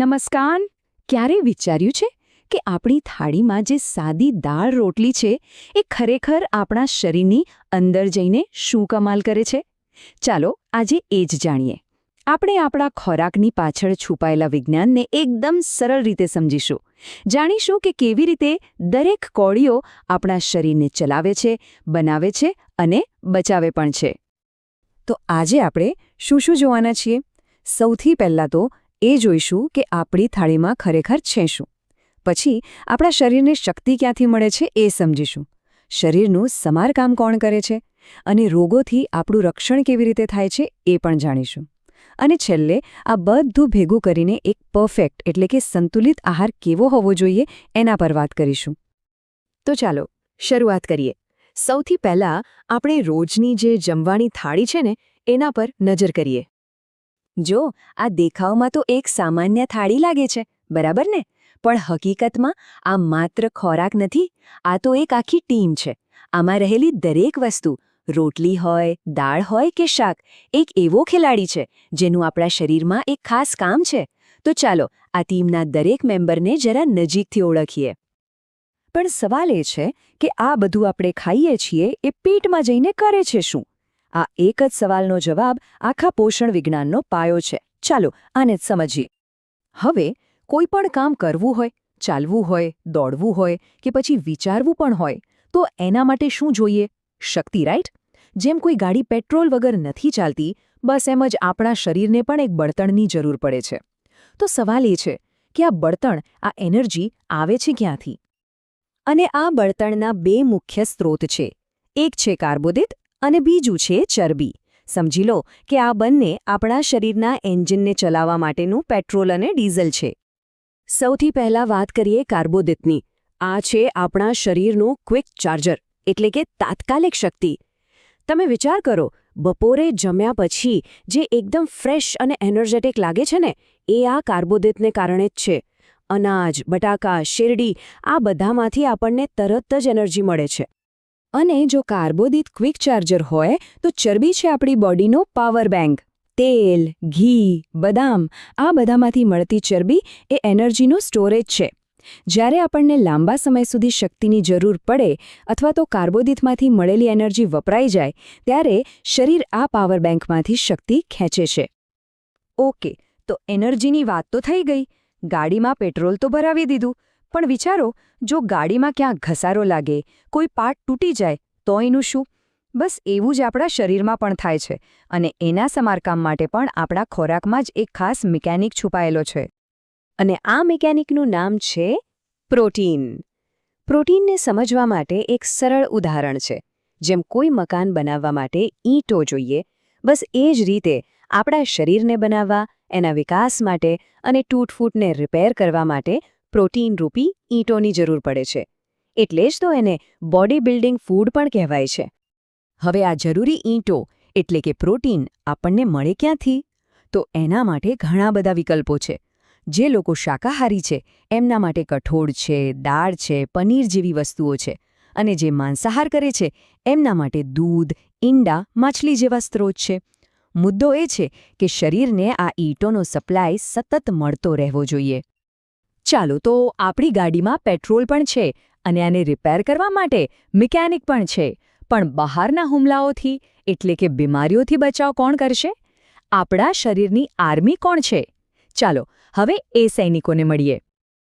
નમસ્કાર ક્યારે વિચાર્યું છે કે આપણી થાળીમાં જે સાદી દાળ રોટલી છે, એ ખરેખર આપણા શરીરની અંદર જઈને શું કમાલ કરે છે? ચાલો આજે એ જ જાણીએ. આપણે આપણા ખોરાકની પાછળ છુપાયેલા વિજ્ઞાનને એકદમ સરળ રીતે સમજીશું. જાણીશું કે કેવી રીતે દરેક કોળીઓ આપણા શરીરને ચલાવે છે, બનાવે છે અને બચાવે પણ છે. તો આજે આપણે શું શું જોવાના છીએ? સૌથી પહેલાં તો એ જોઈશું કે આપણી થાળીમાં ખરેખર છે શું. પછી આપણા શરીરને શક્તિ ક્યાંથી મળે છે એ સમજીશું. શરીરનું સમારકામ કોણ કરે છે? અને રોગોથી આપણું રક્ષણ કેવી રીતે થાય છે એ પણ જાણીશું. અને છેલ્લે આ બધું ભેગું કરીને એક પરફેક્ટ એટલે કે સંતુલિત આહાર કેવો હોવો જોઈએ એના પર વાત કરીશું. તો ચાલો, શરૂઆત કરીએ. સૌથી પહેલાં આપણે રોજની જે જમવાની થાળી છે ને, એના પર નજર કરીએ. જો, આ દેખાવમાં તો એક સામાન્ય થાળી લાગે છે, બરાબર ને? પણ હકીકતમાં આ માત્ર ખોરાક નથી, આ તો એક આખી ટીમ છે. આમાં રહેલી દરેક વસ્તુ, રોટલી હોય, દાળ હોય કે શાક, એક એવો ખેલાડી છે, જેનું આપણા શરીરમાં એક ખાસ કામ છે. તો ચાલો, આ ટીમના દરેક મેમ્બરને જરા નજીકથી ઓળખીએ. પણ સવાલ એ છે કે આ બધું આપણે ખાઈએ છીએ એ પેટમાં જઈને કરે છે શું? આ એક જ સવાલનો જવાબ આખા પોષણ વિજ્ઞાનનો પાયો છે. ચાલો આને જ સમજીએ. હવે કોઈ પણ કામ કરવું હોય, ચાલવું હોય, દોડવું હોય કે પછી વિચારવું પણ હોય, તો એના માટે શું જોઈએ? શક્તિ, રાઈટ? જેમ કોઈ ગાડી પેટ્રોલ વગર નથી ચાલતી, બસ એમ જ આપણા શરીરને પણ એક બળતણની જરૂર પડે છે. તો સવાલ એ છે કે આ બળતણ, આ એનર્જી આવે છે ક્યાંથી? અને આ બળતણના બે મુખ્ય સ્ત્રોત છે. એક છે કાર્બોદિત અને બીજું છે ચરબી. સમજી લો કે આ બંને આપણા શરીરના એન્જિનને ચલાવવા માટેનું પેટ્રોલ અને ડીઝલ છે. સૌથી પહેલા વાત કરીએ કાર્બોદિતની. આ છે આપણા શરીરનું ક્વિક ચાર્જર, એટલે કે તાત્કાલિક શક્તિ. તમે વિચાર કરો, બપોરે જમ્યા પછી જે એકદમ ફ્રેશ અને એનર્જેટિક લાગે છે ને, એ આ કાર્બોદિતને કારણે જ છે. અનાજ, બટાકા, શેરડી, આ બધામાંથી આપણને તરત જ એનર્જી મળે છે. અને જો કાર્બોદિત ક્વિક ચાર્જર હોય, તો ચરબી છે આપણી બોડીનો પાવર બેંક. તેલ, ઘી, બદામ, આ બધામાંથી મળતી ચરબી એ એનર્જીનો સ્ટોરેજ છે. જ્યારે આપણને લાંબા સમય સુધી શક્તિની જરૂર પડે અથવા તો કાર્બોદિતમાંથી મળેલી એનર્જી વપરાઈ જાય, ત્યારે શરીર આ પાવર બેંકમાંથી શક્તિ ખેંચે છે. ઓકે, તો એનર્જીની વાત તો થઈ ગઈ. ગાડીમાં પેટ્રોલ તો ભરાવી દીધું. પણ વિચારો, જો ગાડીમાં ક્યાંક ઘસારો લાગે, કોઈ પાર્ટ તૂટી જાય, તો એનું શું? બસ એવું જ આપણા શરીરમાં પણ થાય છે અને એના સમારકામ માટે પણ આપણા ખોરાકમાં જ એક ખાસ મિકેનિક છુપાયેલો છે. અને આ મિકેનિકનું નામ છે પ્રોટીન. પ્રોટીનને સમજવા માટે એક સરળ ઉદાહરણ છે, જેમ કોઈ મકાન બનાવવા માટે ઈંટો જોઈએ. બસ એ જ રીતે આપણા શરીરને બનાવવા, એના વિકાસ માટે અને તૂટફૂટને રિપેર કરવા માટે પ્રોટીન રૂપી ઈંટોની જરૂર પડે છે. એટલે જ તો એને બોડી બિલ્ડિંગ ફૂડ પણ કહેવાય છે. હવે આ જરૂરી ઈંટો એટલે કે પ્રોટીન આપણને મળે ક્યાંથી? તો એના માટે ઘણા બધા વિકલ્પો છે. જે લોકો શાકાહારી છે, એમના માટે કઠોળ છે, દાળ છે, પનીર જેવી વસ્તુઓ છે. અને જે માંસાહાર કરે છે, એમના માટે દૂધ, ઈંડા, માછલી જેવા સ્ત્રોત છે. મુદ્દો એ છે કે શરીરને આ ઈંટોનો સપ્લાય સતત મળતો રહેવો જોઈએ. ચાલો તો આપણી ગાડીમાં પેટ્રોલ પણ છે અને આને રિપેર કરવા માટે મિકેનિક પણ છે. પણ બહારના હુમલાઓથી, એટલે કે બીમારીઓથી બચાવ કોણ કરશે? આપણા શરીરની આર્મી કોણ છે? ચાલો, હવે એ સૈનિકોને મળીએ.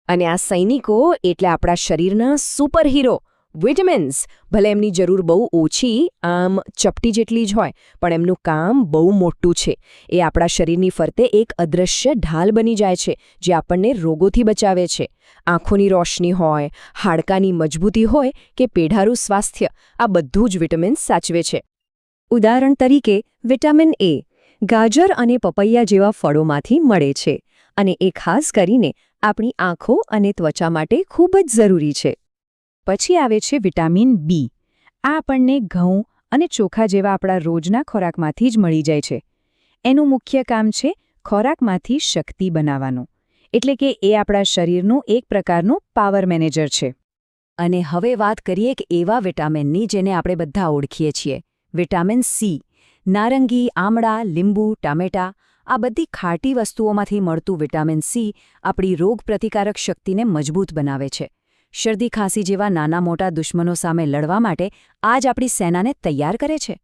અને આ સૈનિકો એટલે આપણા શરીરના સુપર હીરો વિટામિન્સ ભલે એમની જરૂર બહુ ઓછી, આમ ચપટી જેટલી જ હોય, પણ એમનું કામ બહુ મોટું છે. એ આપણા શરીરની ફરતે એક અદૃશ્ય ઢાલ બની જાય છે, જે આપણને રોગોથી બચાવે છે. આંખોની રોશની હોય, હાડકાની મજબૂતી હોય કે પેઢારું સ્વાસ્થ્ય, આ બધું જ વિટામિન્સ સાચવે છે. ઉદાહરણ તરીકે, વિટામિન એ ગાજર અને પપૈયા જેવા ફળોમાંથી મળે છે, અને એ ખાસ કરીને આપણી આંખો અને ત્વચા માટે ખૂબ જ જરૂરી છે. પછી આવે છે વિટામિન બી. આ આપણને ઘઉં અને ચોખા જેવા આપણા રોજના ખોરાકમાંથી જ મળી જાય છે. એનું મુખ્ય કામ છે ખોરાકમાંથી શક્તિ બનાવવાનું. એટલે કે એ આપણા શરીરનું એક પ્રકારનું પાવર મેનેજર છે. અને હવે વાત કરીએ એક એવા વિટામિનની જેને આપણે બધા ઓળખીએ છીએ. Vitamin C. નારંગી, આમળા, લીંબુ, ટામેટા, આ બધી ખાટી વસ્તુઓમાંથી મળતું વિટામિન સી આપણી રોગપ્રતિકારક શક્તિને મજબૂત બનાવે છે. શરદી ખાંસી જેવા નાના મોટા દુશ્મનો સામે લડવા માટે આજ આપણી સેનાને તૈયાર કરે છે.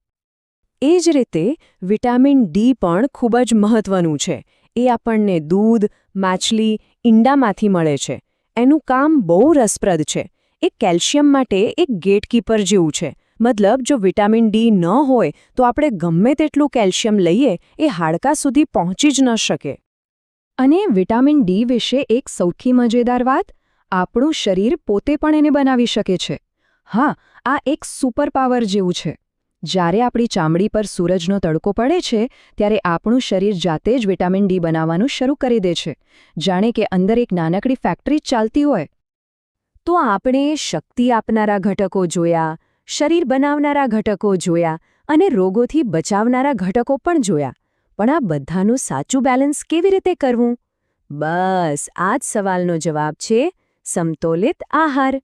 એ જ રીતે વિટામિન ડી પણ ખૂબ જ મહત્વનું છે. એ આપણને દૂધ, માછલી, ઈંડામાંથી મળે છે. એનું કામ બહુ રસપ્રદ છે. એ કેલ્શિયમ માટે એક ગેટકીપર જેવું છે. મતલબ જો વિટામિન ડી ન હોય તો આપણે ગમે તેટલું કેલ્શિયમ લઈએ એ હાડકાં સુધી પહોંચી જ ન શકે. અને વિટામિન ડી વિશે એક સૌથી મજેદાર વાત? આપણું શરીર પોતે પણ એને બનાવી શકે છે. હા, આ એક સુપર પાવર જેવું છે. જ્યારે આપણી ચામડી પર સૂરજનો તડકો પડે છે, ત્યારે આપણું શરીર જાતે જ વિટામિન ડી બનાવવાનું શરૂ કરી દે છે. જાણે કે અંદર એક નાનકડી ફેક્ટરી ચાલતી હોય. તો આપણે શક્તિ આપનારા ઘટકો જોયા, શરીર બનાવનારા ઘટકો જોયા અને રોગોથી બચાવનારા ઘટકો પણ જોયા. પણ આ બધાનું સાચું બેલેન્સ કેવી રીતે કરવું? બસ, આ જ સવાલનો જવાબ છે સમતોલિત આહાર.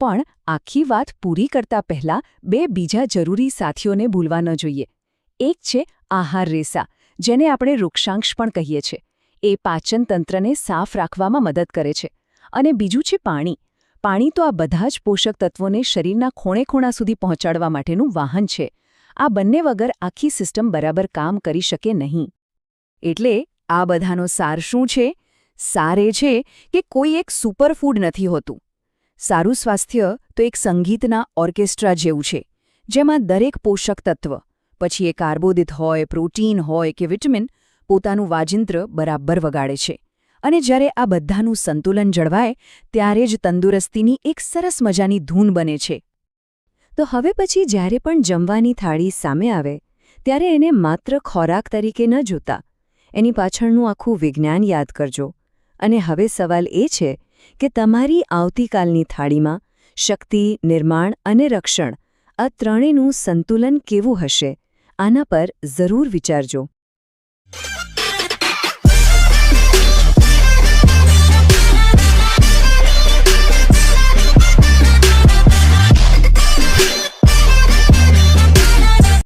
પણ આખી વાત પૂરી કરતા પહેલા બે બીજા જરૂરી સાથીઓને ભૂલવા ન જોઈએ. એક છે આહાર રેસા, જેને આપણે વૃક્ષાંશ પણ કહીએ છીએ. એ પાચન તંત્રને સાફ રાખવામાં મદદ કરે છે. અને બીજું છે પાણી. પાણી તો આ બધા જ પોષક તત્વોને શરીરના ખૂણે ખૂણા સુધી પહોંચાડવા માટેનું વાહન છે. આ બંને વગર આખી સિસ્ટમ બરાબર કામ કરી શકે નહીં. એટલે આ બધાનો સાર શું છે? સાર છે કે કોઈ એક સુપરફૂડ નથી હોતું. સારું સ્વાસ્થ્ય તો એક સંગીતના ઓર્કેસ્ટ્રા જેવું છે, જેમાં દરેક પોષક તત્વ, પછી એ કાર્બોદિત હોય, પ્રોટીન હોય કે વિટામિન, પોતાનું વાજિંત્ર બરાબર વગાડે છે. અને જ્યારે આ બધાનું સંતુલન જળવાય, ત્યારે જ તંદુરસ્તીની એક સરસ મજાની ધૂન બને છે. તો હવે પછી જ્યારે પણ જમવાની થાળી સામે આવે, ત્યારે એને માત્ર ખોરાક તરીકે ન જોતા. એની પાછળનું આખું વિજ્ઞાન યાદ કરજો. અને હવે સવાલ એ છે કે તમારી આવતીકાલની થાળીમાં શક્તિ, નિર્માણ અને રક્ષણ આ ત્રણેયનું સંતુલન કેવું હશે? આના પર જરૂર વિચારજો.